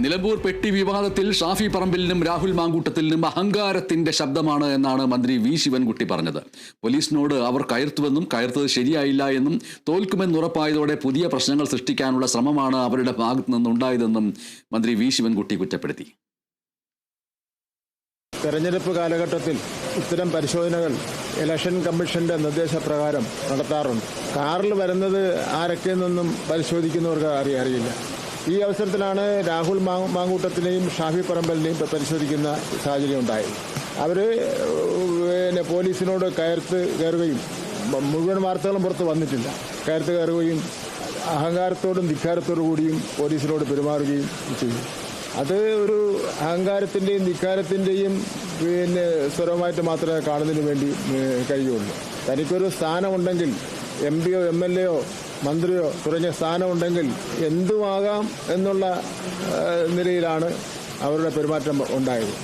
നിലമ്പൂർ പെട്ടി വിവാദത്തിൽ ഷാഫി പറമ്പിലിനും രാഹുൽ മാങ്കൂട്ടത്തിലിനും അഹങ്കാരത്തിന്റെ ശബ്ദമാണ് എന്നാണ് മന്ത്രി വി ശിവൻകുട്ടി പറഞ്ഞത്. പോലീസിനോട് അവർ കയർത്തുവെന്നും കയർത്തത് ശരിയായില്ല എന്നും തോൽക്കുമെന്ന് ഉറപ്പായതോടെ പുതിയ പ്രശ്നങ്ങൾ സൃഷ്ടിക്കാനുള്ള ശ്രമമാണ് അവരുടെ ഭാഗത്തു നിന്നുണ്ടായതെന്നും മന്ത്രി വി ശിവൻകുട്ടി കുറ്റപ്പെടുത്തി. തെരഞ്ഞെടുപ്പ് കാലഘട്ടത്തിൽ ഇത്തരം പരിശോധനകൾ ഇലക്ഷൻ കമ്മീഷന്റെ നിർദ്ദേശപ്രകാരം നടത്താറുണ്ട്. കാറിൽ വരുന്നത് ആരൊക്കെ നിന്നും പരിശോധിക്കുന്നവർക്ക് അറിയ അറിയില്ല. ഈ അവസരത്തിലാണ് രാഹുൽ മാങ്കൂട്ടത്തിനെയും ഷാഫി പറമ്പലിനെയും പരിശോധിക്കുന്ന സാഹചര്യം ഉണ്ടായത്. അവർ പിന്നെ പോലീസിനോട് കയർത്ത് കയറുകയും മുഴുവൻ വാർത്തകളും പുറത്ത് വന്നിട്ടില്ല. കയർത്ത് കയറുകയും അഹങ്കാരത്തോടും ധിക്കാരത്തോടു കൂടിയും പോലീസിനോട് പെരുമാറുകയും ചെയ്തു. അത് ഒരു അഹങ്കാരത്തിന്റെയും ധിക്കാരത്തിന്റെയും പിന്നെ സ്വരമായിട്ട് മാത്രമേ കാണുന്നതിന് വേണ്ടി കഴിയുള്ളൂ. തനിക്കൊരു സ്ഥാനമുണ്ടെങ്കിൽ എം പിയോ എം എൽ എയോ മന്ത്രിയോ തുടങ്ങിയ സ്ഥാനമുണ്ടെങ്കിൽ എന്തുമാകാം എന്നുള്ള നിലയിലാണ് അവരുടെ പെരുമാറ്റം ഉണ്ടായത്.